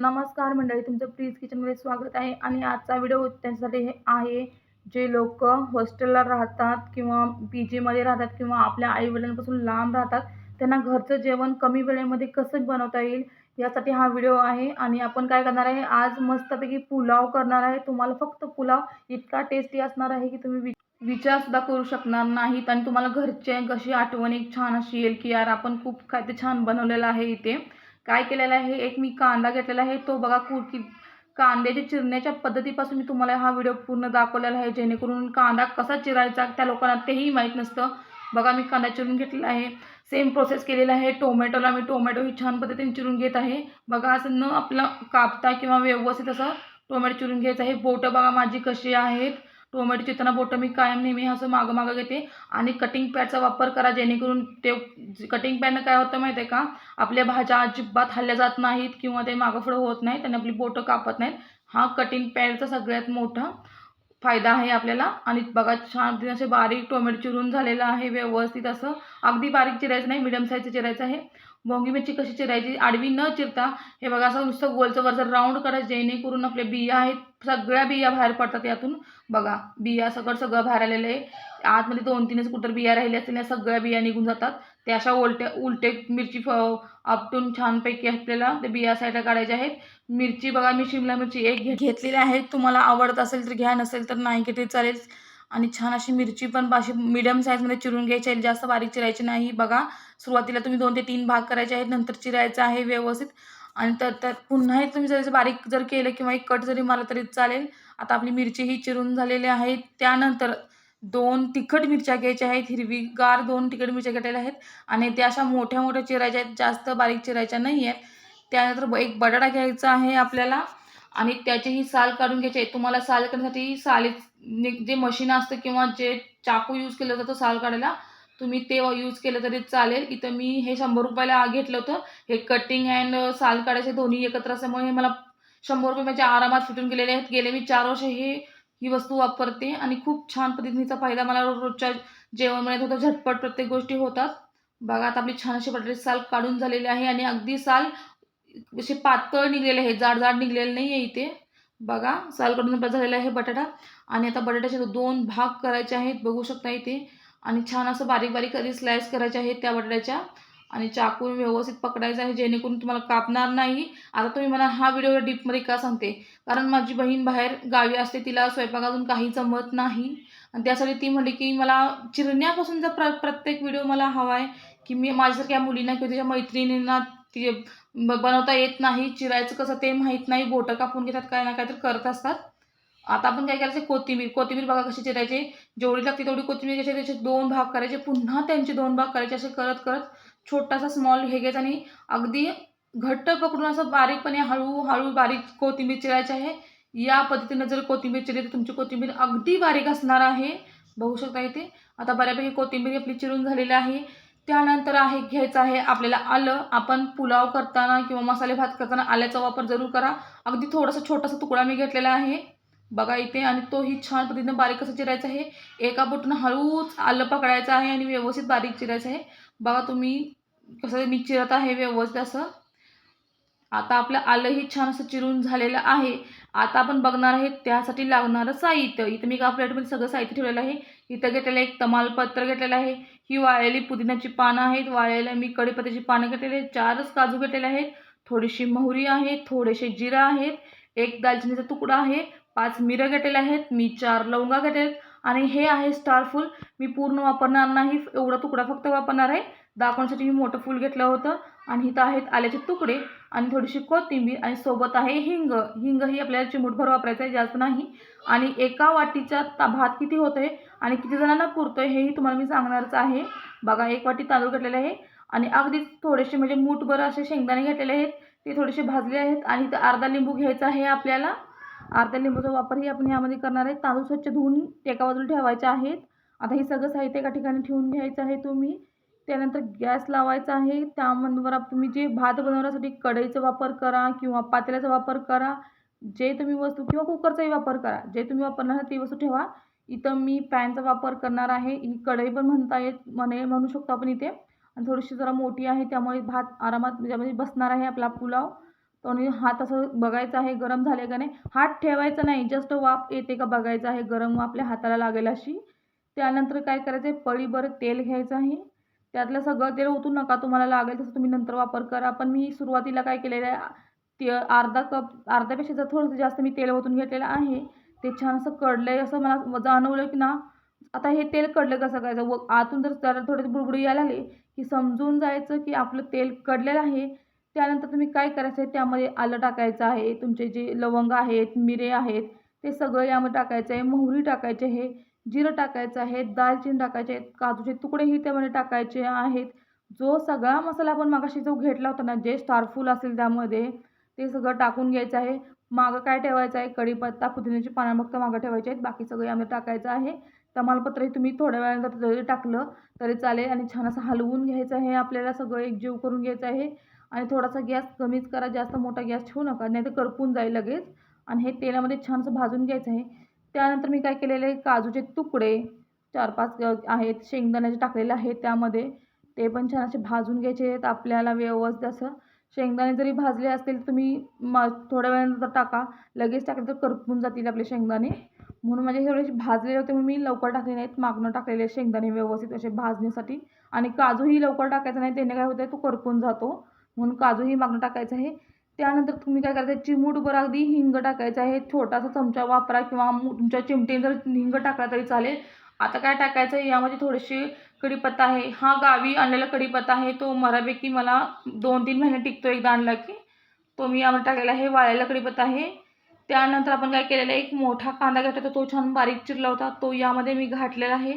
नमस्कार मंडळी तुमचं प्लीज किचनमध्ये स्वागत आहे. आणि आजचा व्हिडिओ त्यांच्यासाठी आहे जे लोक हॉस्टेलला राहतात किंवा पी जीमध्ये राहतात किंवा आपल्या आईवडिलांपासून लांब राहतात त्यांना घरचं जेवण कमी वेळेमध्ये कसं बनवता येईल यासाठी हा व्हिडिओ आहे. आणि आपण काय करणार आहे आज मस्तपैकी पुलाव करणार आहे. तुम्हाला फक्त पुलाव इतका टेस्टी असणार आहे की तुम्ही वि विचारसुद्धा करू शकणार नाहीत. आणि तुम्हाला घरचे कशी आठवण एक छान अशी येईल की यार आपण खूप काय ते छान बनवलेलं आहे इथे. काय केलेलं आहे? एक मी कांदा घेतलेला आहे. तो बघा कु की कांद्याच्या चिरण्याच्या पद्धतीपासून मी तुम्हाला हा व्हिडिओ पूर्ण दाखवलेला आहे. जेणेकरून कांदा कसा चिरायचा त्या लोकांना तेही माहीत नसतं. बघा मी कांदा चिरून घेतलेला आहे. सेम प्रोसेस केलेला आहे. टोमॅटोला मी टोमॅटो ही छान पद्धतीने चिरून घेत आहे. बघा असं न आपलं कापता किंवा व्यवस्थित असं टोमॅटो चिरून घ्यायचं आहे. बोटं बघा माझी कशी आहेत. टोमॅटो चिरताना बोटं मी कायम नेहमी असं मागं मागं घेते. आणि कटिंग पॅडचा वापर करा जेणेकरून ते कटिंग पॅडनं काय होतं माहिती आहे का? आपल्या भाज्या अजिबात हल्ल्या जात नाहीत किंवा ते मागं पुढं होत नाहीत आणि आपली बोटं कापत नाहीत. हा कटिंग पॅडचा सगळ्यात मोठा फायदा आहे आपल्याला. आणि बघा छान असे बारीक टोमॅटो चिरून झालेलं आहे व्यवस्थित असं. अगदी बारीक चिरायचं नाही मिडियम साईजचं चिरायचं आहे. बोंगी मिरची कशी चिरायची? आडवी न चिरता हे बघा असं नुसतं गोलचं वरचं राऊंड करायचं जेणेकरून आपल्या बिया आहेत सगळ्या बिया बाहेर पडतात यातून. बघा बिया सगळं सगळं बाहेर आलेलं आहे. आतमध्ये दोन तीनच कुठं बिया राहिल्या असतील या सगळ्या बिया निघून जातात. त्या अशा उलट्या उलटे मिरची फ आपटून छानपैकी आपल्याला ते बिया साईडला काढायच्या आहेत. मिरची बघा मी शिमला मिरची एक घे घेतलेली आहे. तुम्हाला आवडत असेल तर घ्या नसेल तर नाही घेतली चालेल. आणि छान अशी मिरची पण अशी मिडियम साईजमध्ये चिरून घ्यायची आहे. जास्त बारीक चिरायची नाही. बघा सुरुवातीला तुम्ही दोन ते तीन भाग करायचे आहेत. नंतर चिरायचं आहे व्यवस्थित. आणि तर त्यात पुन्हा तुम्ही जर बारीक जर केलं किंवा एक कट जरी मला तरी चालेल. आता आपली मिरची ही चिरून झालेली आहे. त्यानंतर दोन तिखट मिरच्या घ्यायच्या आहेत हिरवीगार दोन तिखट मिरच्या घेतलेल्या आहेत. आणि त्या अशा मोठ्या मोठ्या चिरायच्या आहेत जास्त बारीक चिरायच्या नाही आहेत. त्यानंतर एक बटाटा घ्यायचा आहे आपल्याला. आणि त्याचीही साल काढून घ्यायची आहे. तुम्हाला साल काढण्यासाठी साली जे मशीन असतं किंवा जे चाकू यूज केलं जातं साल काढायला. तुम्ही ते यूज केलं तरी चालेल. इथं मी हे शंभर रुपयाला घेतलं होतं. हे कटिंग अँड साल काढायचे दोन्ही एकत्र असल्यामुळे हे मला शंभर रुपये माझ्या आरामात फिटून गेलेले आहेत. गेले मी चार वर्ष हे ही वस्तू वापरते आणि खूप छान पद्धतीचा फायदा मला रोजच्या जेवण मिळत होतं. झटपट प्रत्येक गोष्टी होतात. बघा आता आपली छान अशी बटाटे साल काढून झालेली आहे आणि अगदी साल असे पातळ निघलेले आहे जाड जाड निघलेले नाही आहे इथे. बघा साल काढून झालेला आहे बटाटा. आणि आता बटाट्याचे दोन भाग करायचे आहेत. बघू शकता इथे. आणि छान असं बारीक बारीक कधी स्लाइस करायचे आहेत त्या बटाट्याच्या आणि चाकून व्यवस्थित पकडायचं आहे जेणेकरून तुम्हाला कापणार नाही. आता तुम्ही मला हा व्हिडिओ डीपमध्ये का सांगते? कारण माझी बहीण बाहेर गावी असते तिला स्वयंपाक अजून काही जमत नाही. आणि त्यासाठी ती म्हणली की मला चिरण्यापासून जर प्र प्रत्येक व्हिडिओ मला हवा आहे की मी माझ्यासारख्या मुलींना किंवा त्याच्या मैत्रिणींना ती बनवता येत नाही. चिरायचं कसं ते माहीत नाही. बोटं कापून घेतात काय ना काय तर करत असतात. आता आपण काय करायचं? कोथिंबीर. कोथिंबीर बघा कशी चिरायची. जेवढी लागते तेवढी कोथिंबीर घ्यायची. त्याचे दोन भाग करायचे. पुन्हा त्यांचे दोन भाग करायचे. असे करत करत छोटासा स्मॉल हे घ्यायचा आणि अगदी घट्ट पकडून असं बारीकपणे हळूहळू बारीक कोथिंबीर चिरायची आहे. या पद्धतीनं जर कोथिंबीर चिरली तर तुमची कोथिंबीर अगदी बारीक असणार आहे. बघू शकता इथे. आता बऱ्यापैकी कोथिंबीर आपली चिरून झालेली आहे. त्यानंतर आहे घ्यायचं आहे आपल्याला आलं. आपण पुलाव करताना किंवा मसाले भात करताना आल्याचा वापर जरूर करा. अगदी थोडासा छोटासा तुकडा मी घेतलेला आहे. बघा इथे आणि तोही छान पद्धतीनं बारीक कसं चिरायचं आहे. एका बोटनं हळूच आलं पकडायचं आहे आणि व्यवस्थित बारीक चिरायचं आहे. बघा तुम्ही कसं मी चिरत आहे व्यवस्थित असं. आता आपलं आलंही छान असं चिरून झालेलं आहे. आता आपण बघणार आहे त्यासाठी लागणारं साहित्य. इथं मी एका प्लेटमध्ये सगळं साहित्य ठेवलेलं आहे. इथं घेतलेलं एक तमालपत्र घेतलेलं आहे. ही वाळलेली पुदिन्याची पानं आहेत. वाळलेल्या मी कडीपत्त्याची पानं घेतलेली आहेत. चारच काजू घेतलेले आहेत. थोडीशी मोहरी आहे. थोडेसे जिरा आहेत. एक दालचिनीचा तुकडा आहे. पाच मिरं घेतलेले आहेत मी चार लवंगा घेतले आणि हे आहे स्टार फूल. मी पूर्ण वापरणार नाही एवढा तुकडा फक्त वापरणार आहे. दाखवण्यासाठी मी मोठं फूल घेतलं होतं आणि इथं आहेत आल्याचे तुकडे आणि थोडीशी कोथिंबीर आणि सोबत आहे हिंग. हिंग ही आपल्याला चिमूटभर वापरायचं आहे जास्त नाही. आणि एका वाटीचा ता भात किती होतो आहे आणि किती जणांना पुरतो आहे हेही तुम्हाला मी सांगणारच आहे. बघा एक वाटी तांदूळ घेतलेले आहे आणि अगदीच थोडेसे म्हणजे मूठभर असे शेंगदाणे घेतलेले आहेत. ते थोडेसे भाजले आहेत आणि इथं अर्धा लिंबू घ्यायचा आहे आपल्याला. अर्ध्या लिंबूचा वापरही आपण यामध्ये करणार आहे. तांदूळ स्वच्छ धुवून एका बाजूला ठेवायचे आहेत. आता हे सगळं साहित्य एका ठिकाणी ठेवून घ्यायचं आहे तुम्ही. त्यानंतर गॅस लावायचा आहे. त्यामधवर तुम्ही जे भात बनवण्यासाठी कढईचा वापर करा किंवा पातेल्याचा वापर करा. जे तुम्ही वस्तू किंवा कुकरचाही वापर करा. जे तुम्ही वापरणार ती वस्तू ठेवा. इथं मी पॅनचा वापर करणार आहे. ही कढई पण म्हणता येत म्हणे म्हणू शकतो आपण इथे. आणि थोडीशी जरा मोठी आहे. त्यामुळे भात आरामात म्हणजे बसणार आहे आपला पुलाव. तो आणि हात असं बघायचं आहे गरम झाले का नाही? हात ठेवायचा नाही जस्ट वाफ येते का बघायचं आहे गरम वाफ आपल्या हाताला लागेल अशी. त्यानंतर काय करायचं आहे पळीभर तेल घ्यायचं आहे. त्यातलं सगळं तेल ओतू नका तुम्हाला लागेल तसं तुम्ही नंतर वापर करा. पण मी सुरुवातीला काय केलेलं आहे ते अर्धा कप अर्ध्यापेक्षा जर थोडंसं जास्त मी तेल ओतून घेतलेलं आहे ते छान असं कडलं आहे असं मला जाणवलं की ना आता हे तेल कडलं कसं करायचं? व आतून जर त्याला थोडे बुडबुडी यायला लागले की समजून जायचं की आपलं तेल कडलेलं आहे त्यानंतर तुम्ही काय करायचं आहे? त्यामध्ये आलं टाकायचं आहे. तुमचे जे लवंग आहेत मिरे आहेत ते सगळं यामध्ये टाकायचं आहे. मोहरी टाकायचे आहे जिरं टाकायचं आहे दालचिनी टाकायचे आहेत काजूचे तुकडेही त्यामध्ये टाकायचे आहेत. जो सगळा मसाला आपण मागाशी जो घेतला होता ना जे स्टारफुल असेल त्यामध्ये ते सगळं टाकून घ्यायचं आहे. मागं काय ठेवायचं आहे? कढीपत्ता पुदिन्याची पानं फक्त मागं ठेवायचे आहेत. बाकी सगळं यामध्ये टाकायचं आहे. तमालपत्रही तुम्ही थोड्या वेळानंतर जरी टाकलं तरी चालेल आणि छान असं हलवून घ्यायचं आहे. आपल्याला सगळं एकजीव करून घ्यायचं आहे. आणि थोडासा गॅस कमीच करा जास्त मोठा गॅस ठेवू नका नाही तर करपून जाईल लगेच. आणि हे तेलामध्ये छानसं भाजून घ्यायचं आहे. त्यानंतर मी काय केलेलं आहे काजूचे तुकडे चार पाच आहेत शेंगदाण्याचे टाकलेले आहेत त्यामध्ये. ते पण छान असे भाजून घ्यायचे आहेत आपल्याला व्यवस्थित असं. शेंगदाणे जरी भाजले असतील तुम्ही म थोड्या वेळानंतर टाका लगेच टाकले तर करपून जातील आपले शेंगदाणे. म्हणून माझे थोडेसे भाजलेले होते म्हणून मी लवकर टाकले नाहीत. मागणं टाकलेले शेंगदाणे व्यवस्थित असे भाजण्यासाठी. आणि काजूही लवकर टाकायचा नाही त्याने काय होतं आहे तो करपून जातो. म्हणून काजूही मागणं टाकायचं आहे. त्यानंतर तुम्ही काय करायचं चिमूटभर अगदी हिंग टाकायचं आहे. छोटासा चमचा वापरा किंवा तुमच्या चिमटीने जर हिंग टाकला तरी चालेल. आता काय टाकायचं आहे? यामध्ये थोडेसे कढीपत्ता आहे. हा गावी आणलेला कढीपत्ता आहे. तो मरापैकी मला दोन तीन महिने टिकतो एकदा आणला की. तो मी यामध्ये टाकलेला आहे. वाळलेला कढीपत्ता आहे. त्यानंतर आपण काय केलेला आहे? एक मोठा कांदा घेतला तर तो छान बारीक चिरला होता. तो यामध्ये मी घातलेला आहे.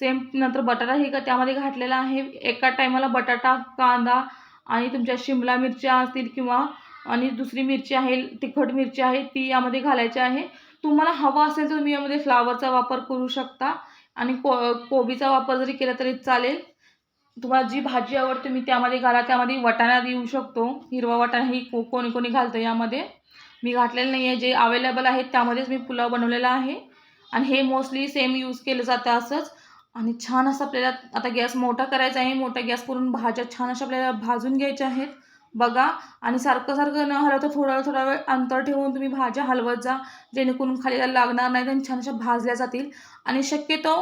सेम नंतर बटाटा हे का? त्यामध्ये घातलेला आहे. एका टायमाला बटाटा कांदा आणि तुमच्या शिमला मिरच्या असतील किंवा आणि दुसरी मिरची आहे तिखट मिरची आहे ती यामध्ये घालायची आहे. तुम्हाला हवा असेल तर तुम्ही यामध्ये फ्लावरचा वापर करू शकता. आणि को कोबीचा वापर जरी केला तरी चालेल. तुम्हाला जी भाजी आवडते मी त्यामध्ये घाला. त्यामध्ये वटाणा देऊ शकतो. हिरवा वटाणा ही को कोणी कोणी घालतं यामध्ये. मी घातलेलं नाही आहे जे अवेलेबल आहेत त्यामध्येच मी पुलाव बनवलेला आहे. आणि हे मोस्टली सेम यूज केलं जातं असंच. आणि छान असं आपल्याला आता गॅस मोठा करायचा आहे मोठा गॅस करून भाज्या छान अशा आपल्याला भाजून घ्यायच्या आहेत. बघा आणि सारखं सारखं न हलवता थोडा थोडा वेळ अंतर ठेवून तुम्ही भाज्या हलवत जा जेणेकरून खाली लागणार नाही आणि छान अशा भाजल्या जातील. आणि शक्यतो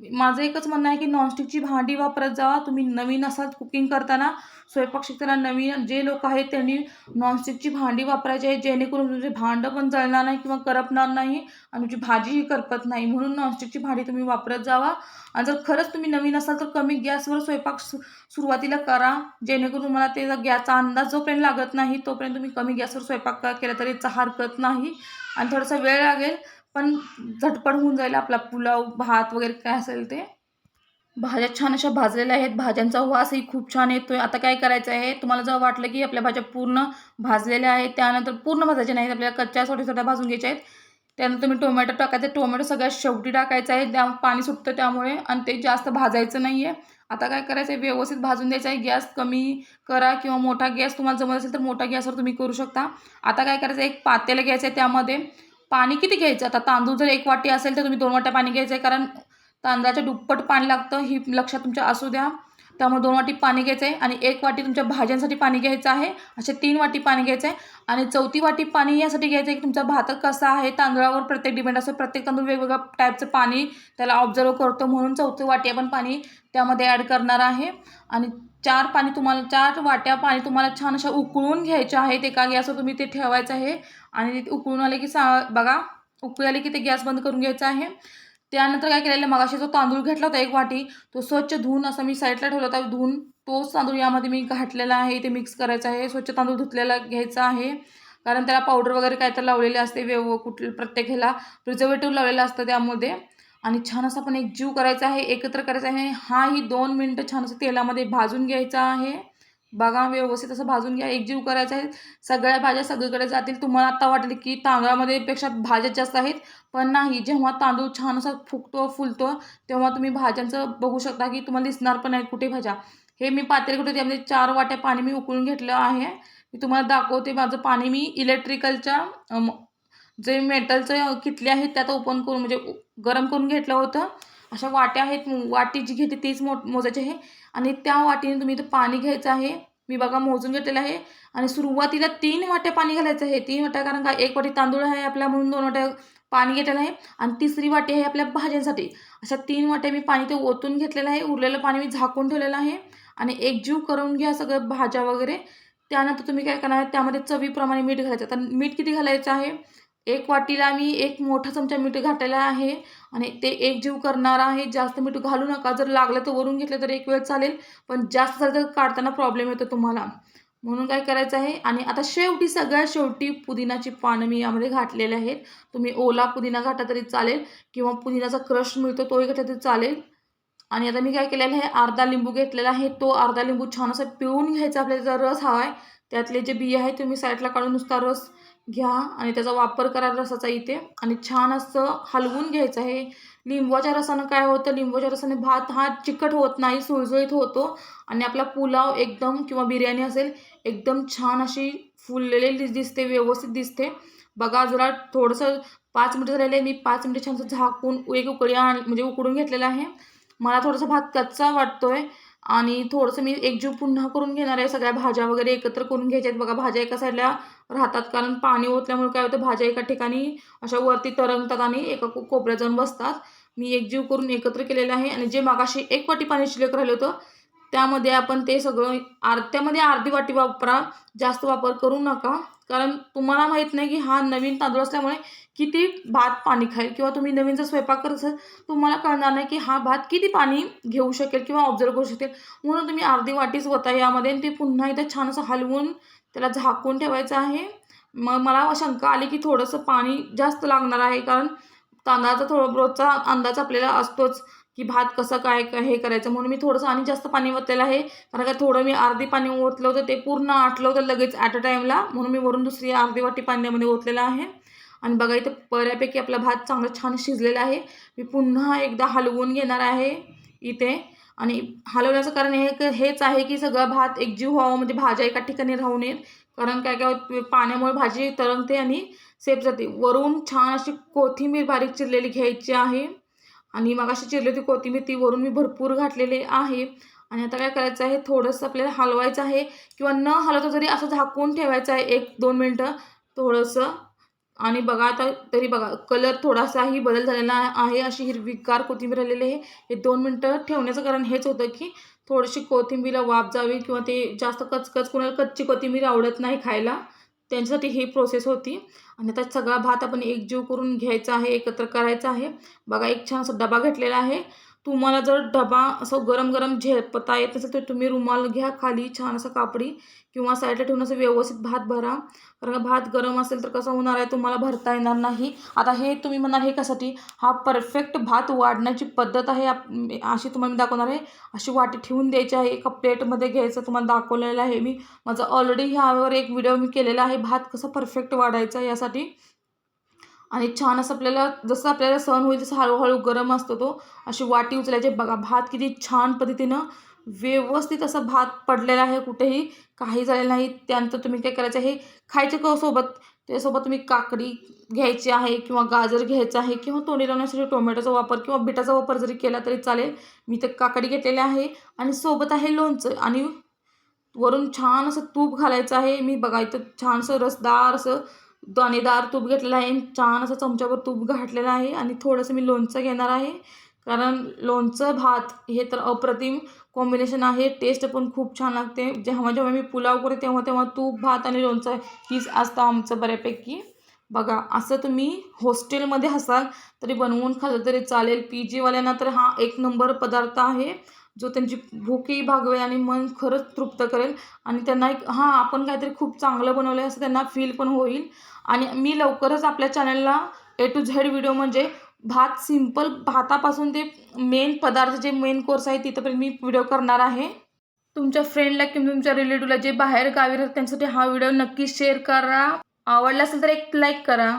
माझं एकच म्हणणं आहे की नॉनस्टिकची भांडी वापरत जावा तुम्ही नवीन असाल कुकिंग करताना स्वयंपाक शिकताना नवीन जे लोक आहेत त्यांनी नॉनस्टिकची भांडी वापरायची आहे. जेणेकरून तुमचे भांडं पण जळणार नाही किंवा करपणार नाही आणि तुमची भाजीही करपत नाही. म्हणून नॉनस्टिकची भांडी तुम्ही वापरत जावा. आणि जर खरंच तुम्ही नवीन असाल तर कमी गॅसवर स्वयंपाक सु सुरुवातीला करा. जेणेकरून तुम्हाला ते गॅसचा अंदाज जोपर्यंत लागत नाही तोपर्यंत तुम्ही कमी गॅसवर स्वयंपाक केला तरी हरकत नाही. आणि थोडासा वेळ लागेल. पण झटपट होऊन जाईल आपला पुलाव भात वगैरे काय असेल ते. भाज्या छान अशा भाजलेल्या आहेत. भाज्यांचा वासही खूप छान येतो आहे आता काय करायचं आहे? तुम्हाला जर वाटलं की आपल्या भाज्या पूर्ण भाजलेल्या आहेत त्यानंतर पूर्ण भाजायच्या नाहीत. आपल्याला कच्च्या छोट्या छोट्या भाजून घ्यायच्या आहेत. त्यानंतर तुम्ही टोमॅटो टाकायचं. टोमॅटो सगळ्यात शेवटी टाकायचं आहे. त्या पाणी सुटतं त्यामुळे आणि ते जास्त भाजायचं नाही आहे आता काय करायचं आहे? व्यवस्थित भाजून द्यायचं आहे. गॅस कमी करा किंवा मोठा गॅस तुम्हाला जमत असेल तर मोठा गॅसवर तुम्ही करू शकता. आता काय करायचं एक पातेलं घ्यायचं आहे त्यामध्ये. पाणी किती घ्यायचं? आता तांदूळ जर एक वाटी असेल तर तुम्ही दोन वाट्या पाणी घ्यायचं आहे कारण तांदळाच्या दुप्पट पाणी लागतं ही लक्षात तुमच्या असू द्या. त्यामुळे दोन वाटी पाणी घ्यायचं आहे आणि एक वाटी तुमच्या भाज्यांसाठी पाणी घ्यायचं आहे. असे तीन वाटी पाणी घ्यायचं आहे आणि चौथी वाटी पाणी यासाठी घ्यायचं आहे की तुमचा भात कसा आहे तांदळावर प्रत्येक डिपेंड असतो. प्रत्येक तांदूळ वेगवेगळ्या टाईपचं पाणी त्याला ऑब्झर्व करतो म्हणून चौथी वाटी आपण पाणी त्यामध्ये ॲड करणार आहे. आणि चार पाणी तुम्हाला चार वाट्या पाणी तुम्हाला छान अशा उकळून घ्यायच्या आहेत. एका गॅसवर तुम्ही ते ठेवायचं आहे. आणि ते उकळून आले की सा बघा उकळी आले की ते गॅस बंद करून घ्यायचं आहे. त्यानंतर काय केलेलं मगाशी जो तांदूळ घेतला होता एक वाटी तो स्वच्छ धुवून असं मी साईडला ठेवला होता. धुवून तोच तांदूळ यामध्ये मी घातलेला आहे. ते मिक्स करायचं आहे. स्वच्छ तांदूळ धुतलेला घ्यायचा आहे. कारण त्याला पावडर वगैरे काय तर लावलेले असते. वेव कुठलं प्रत्येक ह्याला प्रिझर्वेटिव्ह लावलेलं असतं त्यामध्ये. आणि छान असा आपण एक जीव करायचा आहे एकत्र करायचा आहे. हाही दोन मिनटं छान असं तेलामध्ये भाजून घ्यायचा आहे. बघा व्यवस्थित असं भाजून घ्या. एकजीव करायचा आहे. सगळ्या भाज्या सगळीकडे जातील. तुम्हाला आत्ता वाटेल की तांदळामध्ये पेक्षा भाज्या जास्त आहेत. पण नाही जेव्हा तांदूळ छान असा फुगतो फुलतो तेव्हा तुम्ही भाज्यांचं बघू शकता की तुम्हाला दिसणार पण नाही कुठे भाज्या. हे मी पातेल कुठे त्यामध्ये चार वाट्या पाणी मी उकळून घेतलं आहे. मी तुम्हाला दाखवते. माझं पाणी मी इलेक्ट्रिकलच्या जे मेटलचं कितले आहेत त्यात ओपन करून म्हणजे गरम करून घेतलं होतं. अशा वाट्या आहेत वाटी जी घेते तीच मो मोजायची आहे. आणि त्या वाटीने तुम्ही इथं पाणी घ्यायचं आहे. मी बघा मोजून घेतलेलं आहे. आणि सुरुवातीला तीन वाट्या पाणी घालायचं आहे. तीन वाट्या कारण का एक वाटी तांदूळ आहे आपल्या म्हणून दोन वाट्या पाणी घेतलेलं आहे. आणि तिसरी वाटी आहे आपल्या भाज्यांसाठी. अशा तीन वाट्या मी पाणी ते ओतून घेतलेलं आहे. उरलेलं पाणी मी झाकून ठेवलेलं आहे. आणि एकजीव करून घ्या सगळं भाज्या वगैरे. त्यानंतर तुम्ही काय करणार त्यामध्ये चवीप्रमाणे मीठ घालायचं. तर मीठ किती घालायचं आहे? एक वाटीला मी एक मोठा चमचा मीठ घातलेला आहे आणि ते एक जीव करणार आहे. जास्त मीठ घालू नका. जर लागलं तर वरून घेतलं तर एक वेळ चालेल पण जास्त झालं तर काढताना प्रॉब्लेम येतो तुम्हाला. म्हणून काय करायचं आहे? आणि आता शेवटी सगळ्यात शेवटी पुदिनाची पानं मी यामध्ये घातलेले आहेत. तुम्ही ओला पुदिना घातला तरी चालेल किंवा पुदिनाचा क्रश मिळतो तोही घातला तरी चालेल. आणि आता मी काय केलेलं आहे? अर्धा लिंबू घेतलेला आहे. तो अर्धा लिंबू छान असा पिळून घ्यायचा. आपल्याला रस हवा आहे त्यातले जे बिया आहे तुम्ही साईडला काढून नुसता रस घ्या आणि त्याचा वापर करा रसाचा इथे. आणि छान असं हलवून घ्यायचं आहे. लिंबूच्या रसानं काय होतं? लिंबूच्या रसाने भात हा चिकट होत नाही सुळसुळीत होतो. आणि आपला पुलाव एकदम किंवा बिर्याणी असेल एकदम छान अशी फुललेली दिसते व्यवस्थित दिसते. बघा जरा थोडंसं पाच मिनटं झालेलं आहे मी पाच मिनटं छानसं झाकून एक उकळी आण म्हणजे उकडून घेतलेलं आहे. मला थोडासा भात कच्चा वाटतो आहे आणि थोडंसं मी एकजीव पुन्हा करून घेणार आहे. सगळ्या भाज्या वगैरे एकत्र करून घ्यायच्या आहेत. बघा भाज्या एका साईडला राहतात. कारण पाणी ओतल्यामुळे काय होतं? भाज्या एका ठिकाणी अशा वरती तरंगतात आणि एका कोपऱ्यात जाऊन बसतात. मी एकजीव करून एकत्र केलेलं आहे. आणि जे मागाशी एक वाटी पाणी शिल्लक राहिलं होतं त्यामध्ये आपण ते सगळं आर त्यामध्ये अर्धी वाटी वापरा जास्त वापर करू नका. कारण तुम्हाला माहीत नाही की हा नवीन तांदूळ असल्यामुळे किती भात पाणी खाईल किंवा तुम्ही नवीन जर स्वयंपाक करत असाल तुम्हाला कळणार नाही की हा भात किती पाणी घेऊ शकेल किंवा ऑब्झर्व करू शकेल. म्हणून तुम्ही अर्धी वाटीच होता यामध्ये आणि ते पुन्हा एकदा छान असं हलवून त्याला झाकून ठेवायचं आहे. मग मला शंका आली की थोडंसं पाणी जास्त लागणार आहे कारण तांदळाचा थोडं रोजचा अंदाज आपल्याला असतोच. की भात कसं काय हे करायचं? म्हणून मी थोडंसं आणि जास्त पाणी ओतलेलं आहे. कारण का थोडं मी अर्धी पाणी ओतलं होतं ते पूर्ण आटलं होतं लगेच ॲट अ टाईमला म्हणून मी वरून दुसरी अर्धी वाटी पाण्यामध्ये ओतलेलं आहे. आणि बघा इथं बऱ्यापैकी आपला भात चांगला छान शिजलेला आहे. मी पुन्हा एकदा हलवून घेणार आहे इथे. आणि हलवण्याचं कारण हे हेच आहे की सगळं भात एकजीव व्हावं म्हणजे भाज्या एका ठिकाणी राहू नयेत कारण काय काय होतं, पाण्यामुळे भाजी तरंगते आणि सेफ जाते. वरून छान अशी कोथिंबीर बारीक चिरलेली घ्यायची आहे. आणि मग अशी चिरली होती कोथिंबीर ती वरून मी भरपूर घातलेले आहे. आणि आता काय करायचं आहे? थोडंसं आपल्याला हलवायचं आहे किंवा न हलवता जरी असं झाकून ठेवायचं आहे एक दोन मिनटं थोडंसं. आणि बघा आता तरी बघा कलर थोडासाही बदल झालेला आहे. अशी हिरवीगार कोथिंबीर आलेली आहे. हे दोन मिनटं ठेवण्याचं कारण हेच होतं की थोडीशी कोथिंबीरला वाफ जावी किंवा ते जास्त कचकच कोणाला कच्ची कोथिंबीर आवडत नाही खायला. त्यांच्यासाठी ही प्रोसेस होती. आणि आता सगळा भात आपण एकजीव करून घ्यायचा आहे एकत्र करायचा आहे. बघा एक छान असा डबा घेतलेला आहे. तुम्हाला जर डबा असं गरम गरम झेपता येत नसेल तर तुम्ही रुमाल घ्या खाली छान असं कापडी किंवा साईडला ठेवून असं व्यवस्थित भात भरा. कारण का भात गरम असेल तर कसं होणार आहे तुम्हाला भरता येणार नाही. आता हे तुम्ही म्हणाल हे कशासाठी? हा परफेक्ट भात वाढण्याची पद्धत आहे. अशी तुम्हाला मी दाखवणार आहे. अशी वाटी ठेवून द्यायची आहे. एका प्लेटमध्ये घ्यायचं तुम्हाला दाखवलेलं आहे मी. माझं ऑलरेडी ह्यावर एक व्हिडिओ मी केलेला आहे. भात कसा परफेक्ट वाढायचा यासाठी. आणि छान असं आपल्याला जसं आपल्याला सहन होईल तसं हळूहळू गरम असतो तो अशी वाटी उचलायची. बघा भात किती छान पद्धतीनं व्यवस्थित असं भात पडलेला आहे कुठेही काही झालेलं नाही. त्यानंतर तुम्ही काय करायचं आहे खायचं क सोबत? त्यासोबत तुम्ही काकडी घ्यायची आहे किंवा गाजर घ्यायचं आहे किंवा तोंडी लावण्यासाठी टोमॅटोचा वापर किंवा बिटाचा वापर जरी केला तरी चालेल. मी तर काकडी घेतलेली आहे आणि सोबत आहे लोणचं आणि वरून छान असं तूप घालायचं आहे. मी बघा इथं छानसं रसदार असं दाणेदार तूप घेतलेलं आहे. छान असं चमच्यावर तूप घातलेलं आहे आणि थोडंसं मी लोणचं घेणार आहे. कारण लोणचं भात हे तर अप्रतिम कॉम्बिनेशन आहे. टेस्ट पण खूप छान लागते. जेव्हा जेव्हा मी पुलाव करते तेव्हा तेव्हा तूप भात आणि लोणचं हीच असतं आमचं बऱ्यापैकी. बघा असं तुम्ही हॉस्टेलमध्ये असाल तरी बनवून खाल्लं तरी चालेल. पी जीवाल्यांना तर हा एक नंबर पदार्थ आहे. जो त्यांची भूकही भागवेल आणि मन खरंच तृप्त करेल. आणि त्यांना एक हां आपण काहीतरी खूप चांगलं बनवलं आहे असं त्यांना फील पण होईल. आणि मी लवकरच आपल्या चॅनलला ए टू झेड व्हिडिओ म्हणजे भात सिंपल भातापासून ते मेन पदार्थ जे मेन कोर्स आहे तिथंपर्यंत मी व्हिडिओ करणार आहे. तुमच्या फ्रेंडला किंवा तुमच्या रिलेटिव्हला जे बाहेर गावी राहतात त्यांच्यासाठी हा व्हिडिओ नक्की शेअर करा. आवडला असेल तर एक लाईक करा.